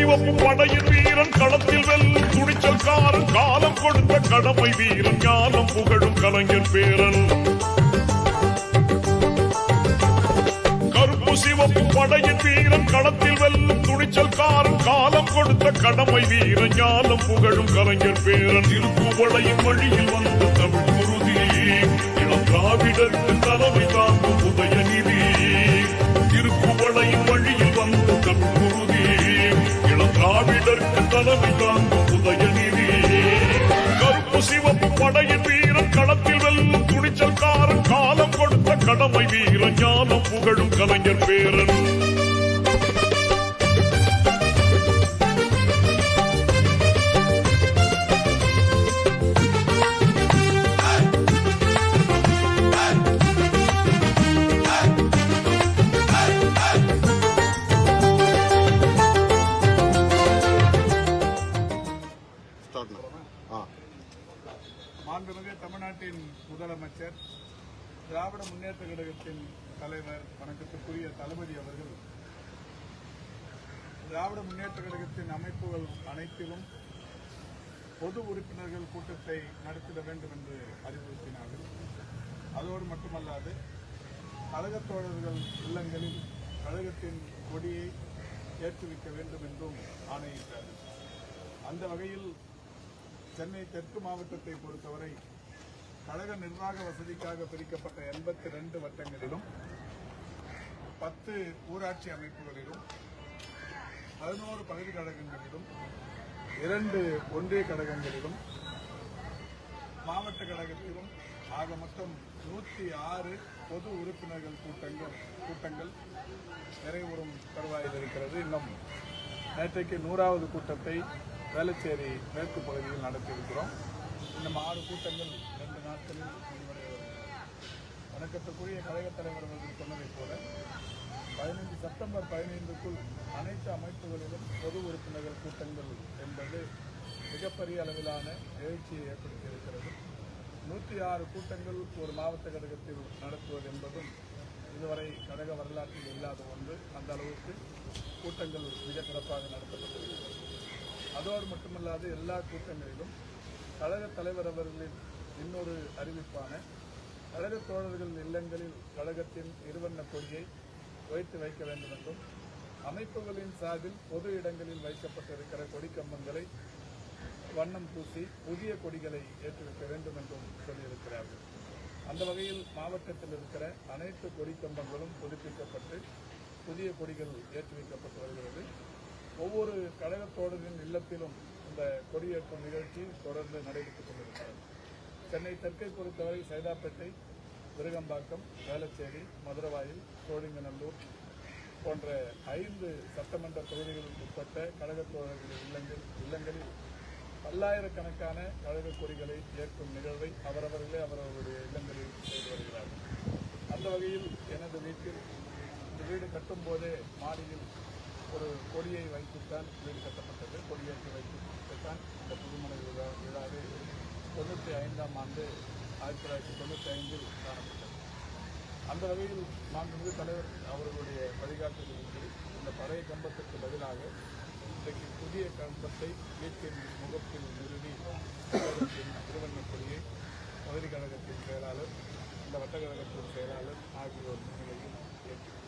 சிவப்பு படையின் வீரன் களத்தில் வெல்லும் துணிச்சல்காரன் காலம் கொடுத்த கடமை வீரன் ஞானம் புகழும் கலைஞர் பேரன். கருப்பு சிவப்பு படையின் வீரன் களத்தில் வெல்லும் துணிச்சல்காரன் காலம் கொடுத்த கடமை வீரன் ஞானம் புகழும் கலைஞர் பேரன். திருப்புவளையின் வழியில் வந்த தமிழ் குருதி இளம் திராவிடருக்கு தலைமை தாங்கும் ஞானம் புகழும் கலைஞர் பேரன். மாண்புமிகு தமிழ்நாட்டின் முதலமைச்சர் திராவிட முன்னேற்ற கழகத்தின் தலைவர் வணக்கத்துக்குரிய தளபதி அவர்கள் திராவிட முன்னேற்ற கழகத்தின் அமைப்புகள் அனைத்திலும் பொது உறுப்பினர்கள் கூட்டத்தை நடத்திட வேண்டும் என்று அறிவுறுத்தினார்கள். அதோடு மட்டுமல்லாது கழகத் தோழர்கள் இல்லங்களில் கழகத்தின் கொடியை ஏற்றுவிக்க வேண்டும் என்றும் ஆணையிட்டார்கள். அந்த வகையில் சென்னை தெற்கு மாவட்டத்தை பொறுத்தவரை கழக நிர்வாக வசதிக்காக பிரிக்கப்பட்ட எண்பத்தி ரெண்டு வட்டங்களிலும் பத்து ஊராட்சி அமைப்புகளிலும் பதினோரு பகுதி கழகங்களிலும் இரண்டு ஒன்றிய கழகங்களிலும் மாவட்ட கழகத்திலும் ஆக மொத்தம் நூற்றி ஆறு பொது உறுப்பினர்கள் கூட்டங்கள் கூட்டங்கள் நிறைவுறும் தருவாயில் இருக்கிறது. இன்னும் நேற்றைக்கு நூறாவது கூட்டத்தை வேளச்சேரி மேற்கு பகுதியில் நடத்தியிருக்கிறோம். இன்னும் ஆறு கூட்டங்கள் ரெண்டு நாட்களில் முடிவடைய வணக்கத்துக்குரிய கழகத் தலைவர் அவர்கள் சொன்னதைப் போல பதினைந்து செப்டம்பர் பதினைந்துக்குள் அனைத்து அமைப்புகளிலும் பொது உறுப்பினர்கள் கூட்டங்கள் என்பது மிகப்பெரிய அளவிலான எழுச்சியை ஏற்படுத்தி இருக்கிறது நூற்றி ஆறு கூட்டங்கள் ஒரு மாவட்ட கழகத்தில் நடத்துவது என்பதும் இதுவரை கழக வரலாற்றில் இல்லாத ஒன்று. அந்த அளவுக்கு கூட்டங்கள் மிக சிறப்பாக நடத்தப்பட்டிருக்கிறது. அதோடு மட்டுமல்லாது எல்லா கூட்டங்களிலும் கழக தலைவர் அவர்களின் இன்னொரு அறிவிப்பான கழக தோழர்கள் இல்லங்களில் கழகத்தின் இருவண்ண கொடியை வைத்து வைக்க வேண்டும் என்றும் அமைப்புகளின் சார்பில் பொது இடங்களில் வைக்கப்பட்டிருக்கிற கொடிக்கம்பங்களை வண்ணம் பூசி புதிய கொடிகளை ஏற்றிருக்க வேண்டும் என்றும் சொல்லியிருக்கிறார்கள். அந்த வகையில் மாவட்டத்தில் இருக்கிற அனைத்து கொடிக்கம்பங்களும் புதுப்பிக்கப்பட்டு புதிய கொடிகள் ஏற்றி வைக்கப்பட்டு வருகிறது. ஒவ்வொரு கழகத்தோழரின் இல்லத்திலும் இந்த கொடியேற்றும் நிகழ்ச்சி தொடர்ந்து நடைபெற்றுக் கொண்டிருக்கிறது. சென்னை தெற்கை பொறுத்தவரை சைதாப்பேட்டை விருகம்பாக்கம் வேளச்சேரி மதுரவாயில் சோழிங்கநல்லூர் போன்ற ஐந்து சட்டமன்ற தொகுதிகளுக்கு உட்பட்ட கழகத் இல்லங்கள் இல்லங்களில் பல்லாயிரக்கணக்கான கழக கொடிகளை ஏற்கும் நிகழ்வை அவரவர்களே அவரவருடைய இல்லங்களில் செய்து வருகிறார்கள். அந்த வகையில் எனது வீட்டில் இந்த வீடு கட்டும் போதே மாடியில் கொடியை வைத்துத்தான் வீடு கட்டப்பட்டது. கொடியேற்றி வைத்துத்தான் இந்த புதுமனை விழா விழாவே தொண்ணூற்றி ஐந்தாம் ஆண்டு ஆயிரத்தி தொள்ளாயிரத்தி தொண்ணூற்றி ஐந்தில் காணப்பட்டது. அந்த வகையில் மாண்புமிகு தலைவர் அவர்களுடைய வழிகாட்டுதலின்படி இந்த பழைய கம்பத்திற்கு பதிலாக இன்றைக்கு புதிய கம்பத்தை வீட்டின் முகத்தில் நிறுவி கழகத்தின் திருவண்ண கொடியை பகுதி கழகத்தின் செயலாளர் இந்த வட்டக்கழகத்தின் செயலாளர் ஆகியோர் முன்னிலையில் செயலாளர்